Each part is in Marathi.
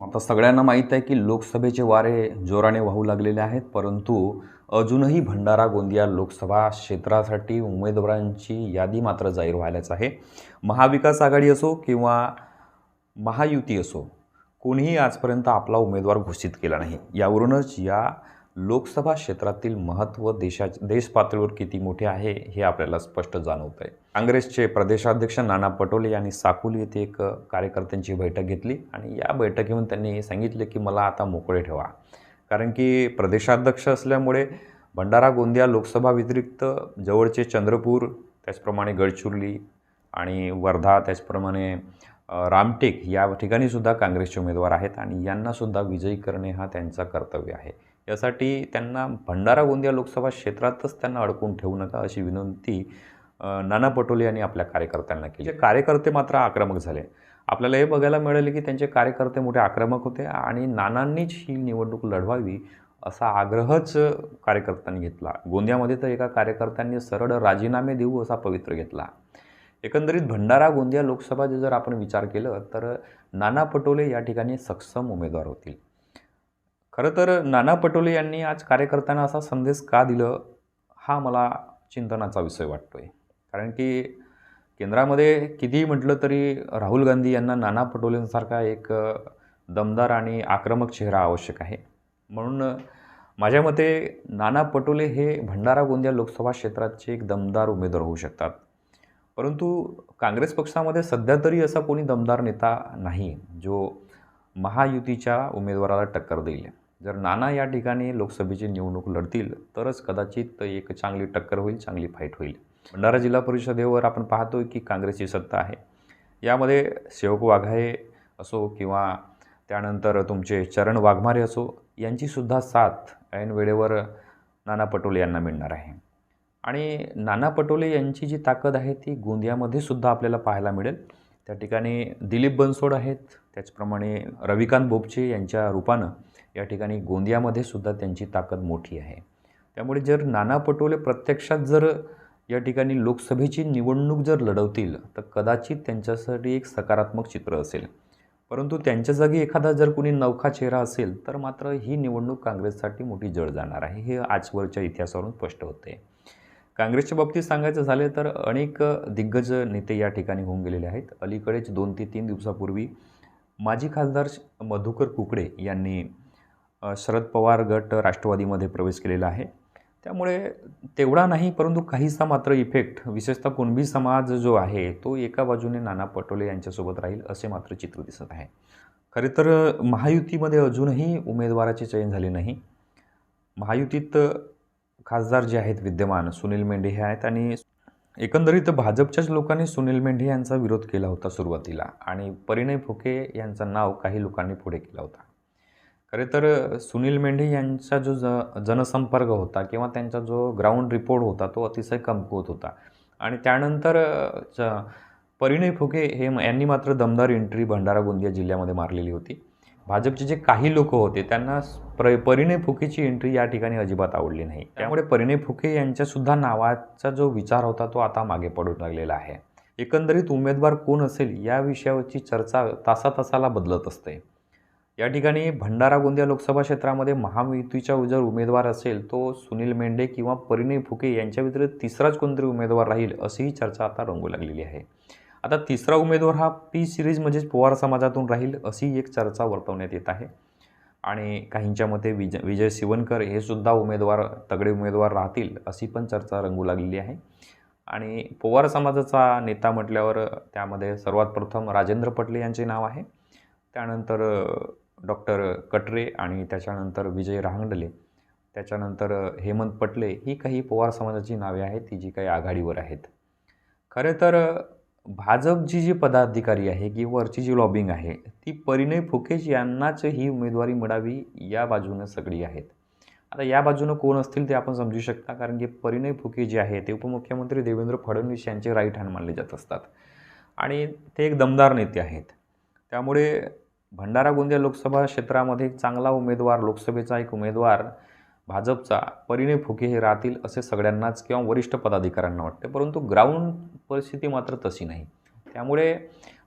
आता सगळ्यांना माहीत आहे की लोकसभेचे वारे जोराने वाहू लागलेले आहेत परंतु अजूनही भंडारा गोंदिया लोकसभा क्षेत्रासाठी उमेदवारांची यादी मात्र जाहीर व्हायलाच आहे. महाविकास आघाडी असो किंवा महायुती असो कोणीही आजपर्यंत आपला उमेदवार घोषित केला नाही. यावरूनच या लोकसभा क्षेत्रातील महत्त्व देशा देश पातळीवर किती मोठे आहे हे आपल्याला स्पष्ट जाणवत आहे काँग्रेसचे प्रदेशाध्यक्ष नाना पटोले यांनी साकोली येथे एक कार्यकर्त्यांची बैठक घेतली आणि या बैठकीमध्ये त्यांनी सांगितले की मला आता मोकळे ठेवा. कारण की प्रदेशाध्यक्ष असल्यामुळे भंडारा गोंदिया लोकसभा व्यतिरिक्त जवळचे चंद्रपूर त्याचप्रमाणे गडचिरोली आणि वर्धा त्याचप्रमाणे रामटेक या ठिकाणीसुद्धा काँग्रेसचे उमेदवार आहेत आणि यांनासुद्धा विजयी करणे हा त्यांचा कर्तव्य आहे. यासाठी त्यांना भंडारा गोंदिया लोकसभा क्षेत्रातच त्यांना अडकून ठेवू नका अशी विनंती नाना पटोले यांनी आपल्या कार्यकर्त्यांना केली. कार्यकर्ते मात्र आक्रमक झाले. आपल्याला हे बघायला मिळाले की त्यांचे कार्यकर्ते मोठे आक्रमक होते आणि नानांनीच ही निवडणूक लढवावी असा आग्रहच कार्यकर्त्यांनी घेतला. गोंदियामध्ये तर एका कार्यकर्त्यांनी सरळ राजीनामे देऊ असा पवित्र घेतला. एकंदरीत भंडारा गोंदिया लोकसभा जर आपण विचार केलं तर नाना पटोले या ठिकाणी सक्षम उमेदवार होतील. खरं तर नाना पटोले यांनी आज कार्यकर्त्यांना असा संदेश का दिलं हा मला चिंतनाचा विषय वाटतो आहे कारण की केंद्रामध्ये कितीही म्हटलं तरी राहुल गांधी यांना नाना पटोलेंसारखा एक दमदार आणि आक्रमक चेहरा आवश्यक आहे. म्हणून माझ्या मते नाना पटोले हे भंडारा गोंदिया लोकसभा क्षेत्राचे एक दमदार उमेदवार होऊ शकतात. परंतु काँग्रेस पक्षामध्ये सध्या तरी असा कोणी दमदार नेता नाही जो महायुतीच्या उमेदवाराला टक्कर देईल. जर नाना या ठिकाणी लोकसभेची निवडणूक लढतील तरच कदाचित एक चांगली टक्कर होईल चांगली फाईट होईल. भंडारा जिल्हा परिषदेवर आपण पाहतोय की काँग्रेसची सत्ता आहे. यामध्ये सेवक वाघाळे असो किंवा त्यानंतर तुमचे चरण वाघमारे असो यांचीसुद्धा साथ ऐन वेळेवर नाना पटोले यांना मिळणार आहे. आणि नाना पटोले यांची जी ताकद आहे ती गोंदियामध्ये सुद्धा आपल्याला पाहायला मिळेल. त्या ठिकाणी दिलीप बनसोड आहेत. त्याचप्रमाणे रविकांत बोपचे यांच्या रूपानं या ठिकाणी गोंदियामध्ये सुद्धा त्यांची ताकद मोठी आहे. त्यामुळे जर नाना पटोले प्रत्यक्षात जर या ठिकाणी लोकसभेची निवडणूक जर लढवतील तर कदाचित त्यांच्यासाठी एक सकारात्मक चित्र असेल. परंतु त्यांच्या जागी एखादा जर कुणी नवखा चेहरा असेल तर मात्र ही निवडणूक काँग्रेससाठी मोठी जड जाणार आहे हे आजवरच्या इतिहासावरून स्पष्ट होते. काँग्रेसच्या बाबतीत सांगायचं झाले तर अनेक दिग्गज नेते या ठिकाणी होऊन गेलेले आहेत. अलीकडेच दोन ते तीन दिवसापूर्वी माजी खासदार मधुकर कुकडे यांनी शरद पवार गट राष्ट्रवादीमध्ये प्रवेश केलेला आहे. त्यामुळे तेवढा नाही परंतु काहीसा मात्र इफेक्ट विशेषतः कुणबी समाज जो आहे तो एका बाजूने नाना पटोले यांच्यासोबत राहील असे मात्र चित्र दिसत आहे. खरे तर महायुतीमध्ये अजूनही उमेदवाराचे चयन झाले नाही. महायुतीत खासदार जे आहेत विद्यमान सुनील मेंढे हे आहेत आणि एकंदरीत भाजपच्याच लोकांनी सुनील मेंढे यांचा विरोध केला होता सुरुवातीला आणि परिणय फुके यांचं नाव काही लोकांनी पुढे केला होता. खरे तर सुनील मेंढे यांचा जो ज जनसंपर्क होता किंवा त्यांचा जो ग्राउंड रिपोर्ट होता तो अतिशय कमकुवत होता. आणि त्यानंतर च परिणय फुके हे यांनी मात्र दमदार एंट्री भंडारा गोंदिया जिल्ह्यामध्ये मारलेली होती. भाजपचे जे काही लोक होते त्यांना प्र परिणय फुकेची एंट्री या ठिकाणी अजिबात आवडली नाही. त्यामुळे परिणय फुके यांच्यासुद्धा नावाचा जो विचार होता तो आता मागे पडू लागलेला आहे. एकंदरीत उमेदवार कोण असेल या विषयावरची चर्चा तासातासाला बदलत असते. या ठिकाणी भंडारा गोंदिया लोकसभा क्षेत्रामध्ये महायुतीचा जर उमेदवार असेल तो सुनील मेंढे किंवा परिणय फुके यांच्या व्यतिरिक्त तिसराच कोणतरी उमेदवार राहील अशीही चर्चा आता रंगू लागलेली आहे. आता तिसरा उमेदवार हा पी सिरीज म्हणजेच पवार समाजातून राहील अशी एक चर्चा वर्तवण्यात येत आहे. आणि काहींच्या मते विज विजय शिवनकर हे सुद्धा उमेदवार तगडे उमेदवार राहतील अशी पण चर्चा रंगू लागलेली आहे. आणि पवार समाजाचा नेता म्हटल्यावर त्यामध्ये सर्वात प्रथम राजेंद्र पटले यांचे नाव आहे. त्यानंतर डॉक्टर कटरे आणि त्याच्यानंतर विजय रहांगडले त्याच्यानंतर हेमंत पटले ही काही पवार समाजाची नावे आहेत ती जी काही आघाडीवर आहेत. खरे तर भाजपची जी पदाधिकारी आहे की वरची जी लॉबिंग आहे ती परिणय फुकेश यांनाच ही उमेदवारी मिळावी या बाजूनं सगळी आहेत. आता या बाजूनं कोण असतील ते आपण समजू शकता कारण की परिणय फुके जे आहे ते उपमुख्यमंत्री देवेंद्र फडणवीस यांचे राईट हँड मानले जात असतात. आणि ते एक दमदार नेते आहेत. त्यामुळे भंडारा गोंदिया लोकसभा क्षेत्रामध्ये एक चांगला उमेदवार लोकसभेचा एक उमेदवार भाजपचा परिणय फुके हे राहतील असे सगळ्यांनाच किंवा वरिष्ठ पदाधिकाऱ्यांना वाटते. परंतु ग्राउंड परिस्थिती मात्र तशी नाही. त्यामुळे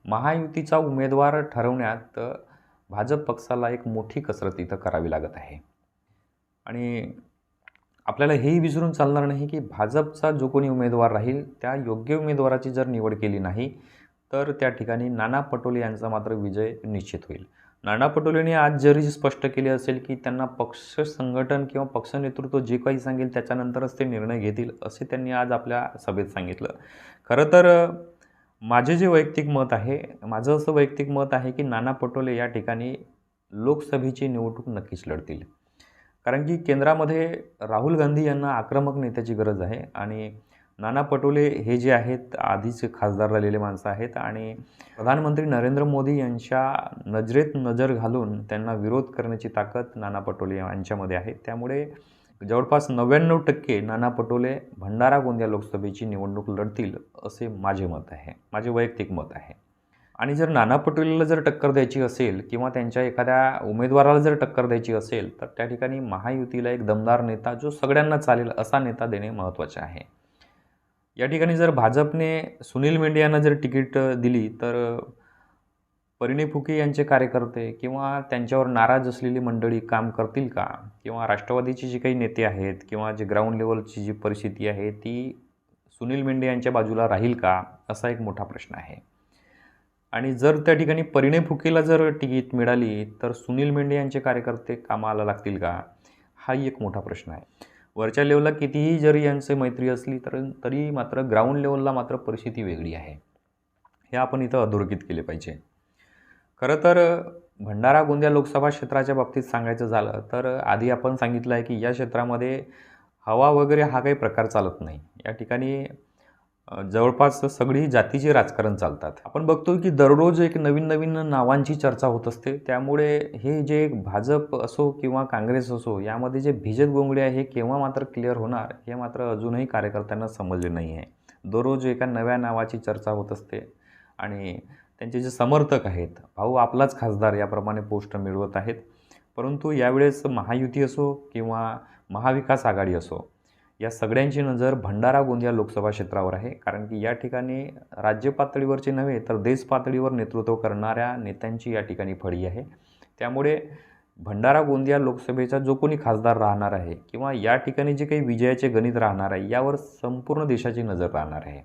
महायुतीचा उमेदवार ठरवण्यात भाजप पक्षाला एक मोठी कसरत इथं करावी लागत आहे. आणि आपल्याला हेही विसरून चालणार नाही की भाजपचा जो कोणी उमेदवार राहील त्या योग्य उमेदवाराची जर निवड केली नाही तर त्या ठिकाणी नाना पटोले यांचा मात्र विजय निश्चित होईल. नाना पटोलेने आज जरी स्पष्ट केले असेल की त्यांना पक्ष संघटन किंवा पक्ष नेतृत्व जे काही सांगेल त्याच्यानंतरच ते निर्णय घेतील असे त्यांनी आज आपल्या सभेत सांगितलं. खरं तर माझे जे वैयक्तिक मत आहे माझं असं वैयक्तिक मत आहे की नाना पटोले या ठिकाणी लोकसभेची निवडणूक नक्कीच लढतील. कारण की केंद्रामध्ये राहुल गांधी यांना आक्रमक नेत्याची गरज आहे आणि नाना पटोले हे जे आहेत आधीचे खासदार राहिलेले माणसं आहेत आणि प्रधानमंत्री नरेंद्र मोदी यांच्या नजरेत नजर घालून त्यांना विरोध करण्याची ताकद नाना पटोले यांच्यामध्ये आहे. त्यामुळे जवळपास नव्याण्णव टक्के नाना पटोले भंडारा गोंदिया लोकसभेची निवडणूक लढतील असे माझे मत आहे. माझे वैयक्तिक मत आहे. आणि जर नाना पटोलेला जर टक्कर द्यायची असेल किंवा त्यांच्या एखाद्या उमेदवाराला जर टक्कर द्यायची असेल तर त्या ठिकाणी महायुतीला एक दमदार नेता जो सगळ्यांना चालेल असा नेता देणे महत्त्वाचे आहे. या ठिकाणी जर भाजपने सुनील मेंढे यांना जर तिकीट दिली तर परिणय फुके यांचे कार्यकर्ते किंवा त्यांच्यावर नाराज असलेली मंडळी काम करतील का? किंवा राष्ट्रवादीचे जे काही नेते आहेत किंवा जे ग्राउंड लेवलची जी परिस्थिती आहे ती सुनील मेंढे यांच्या बाजूला राहील का? असा एक मोठा प्रश्न आहे. आणि जर त्या ठिकाणी परिणय फुकेला जर तिकीट मिळाली तर सुनील मेंढे यांचे कार्यकर्ते कामाला लागतील का? हाही एक मोठा प्रश्न आहे. वरच्या लेवलला कितीही जरी यांचे मैत्री असली तर तरी मात्र ग्राउंड लेवलला मात्र परिस्थिती वेगळी आहे. हे आपण इथं अधोरेखित केले पाहिजे. खरं तर भंडारा गोंदिया लोकसभा क्षेत्राच्या बाबतीत सांगायचं झालं तर आधी आपण सांगितलं आहे की या क्षेत्रामध्ये हवा वगैरे हा काही प्रकार चालत नाही. या ठिकाणी जवळपास सगळी जातीचे राजकारण चालतात. आपण बघतो की दररोज एक नवीन नवीन नावांची चर्चा होत असते. त्यामुळे हे जे भाजप असो किंवा काँग्रेस असो यामध्ये जे भिजत गोंगडे आहे हे केव्हा मात्र क्लिअर होणार हे मात्र अजूनही कार्यकर्त्यांना समजले नाही आहे दररोज एका नव्या नावाची चर्चा होत असते आणि त्यांचे जे समर्थक आहेत भाऊ आपलाच खासदार याप्रमाणे पोस्ट मिळवत आहेत. परंतु यावेळेस महायुती असो किंवा महाविकास आघाडी असो या सगळ्यांची नजर भंडारा गोंदिया लोकसभा क्षेत्रावर आहे. कारण की या ठिकाणी राज्य पातळीवरचे नव्हे तर देश पातळीवर नेतृत्व करणाऱ्या नेत्यांची या ठिकाणी फळी आहे. त्यामुळे भंडारा गोंदिया लोकसभेचा जो कोणी खासदार राहणार आहे किंवा या ठिकाणी जे काही विजयाचे गणित राहणार आहे यावर संपूर्ण देशाची नजर राहणार आहे.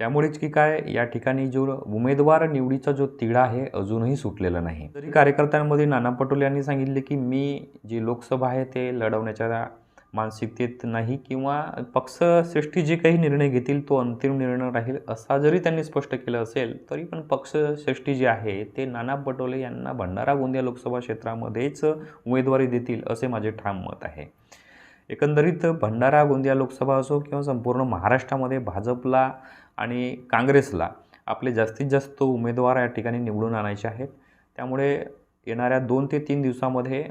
त्यामुळेच की काय या ठिकाणी जो उमेदवार निवडीचा जो तिढा आहे अजूनही सुटलेला नाही. तरी कार्यकर्त्यांमध्ये नाना पटोले यांनी सांगितले की मी जी लोकसभा आहे ते लढवण्याच्या मानसिकतेत नाही किंवा पक्षश्रेष्ठी जे काही निर्णय घेतील तो अंतिम निर्णय राहील असा जरी त्यांनी स्पष्ट केलं असेल तरी पण पक्षश्रेष्ठी जी आहे ते नाना पटोले यांना भंडारा गोंदिया लोकसभा क्षेत्रामध्येच उमेदवारी देतील असे माझे ठाम मत आहे. एकंदरीत भंडारा गोंदिया लोकसभा असो किंवा संपूर्ण महाराष्ट्रामध्ये भाजपला आणि काँग्रेसला आपले जास्तीत जास्त उमेदवार या ठिकाणी निवडून आणायचे आहेत. त्यामुळे येणाऱ्या दोन ते तीन दिवसामध्ये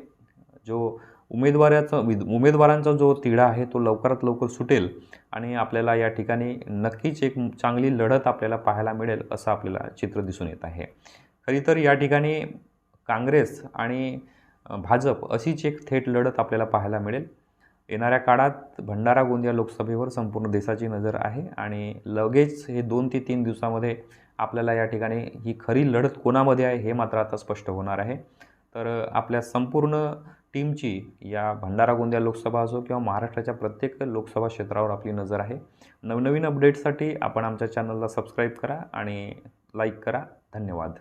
जो उमेदवाराचा उमेदवारांचा जो तिढा आहे तो लवकरात लवकर सुटेल आणि आपल्याला या ठिकाणी नक्कीच एक चांगली लढत आपल्याला पाहायला मिळेल असं आपल्याला चित्र दिसून येत आहे. खरी तर या ठिकाणी काँग्रेस आणि भाजप अशीच एक थेट लढत आपल्याला पाहायला मिळेल. येणाऱ्या काळात भंडारा गोंदिया लोकसभेवर संपूर्ण देशाची नजर आहे आणि लगेच हे दोन ते तीन दिवसामध्ये आपल्याला या ठिकाणी ही खरी लढत कोणामध्ये आहे हे मात्र आता स्पष्ट होणार आहे. तर आपल्या संपूर्ण टीमची या भंडारा गोंदिया लोकसभा असो किंवा महाराष्ट्राच्या प्रत्येक लोकसभा क्षेत्रावर आपली नजर आहे. नवनवीन अपडेट्ससाठी आपण आमच्या चॅनलला सबस्क्राईब करा आणि लाईक करा. धन्यवाद.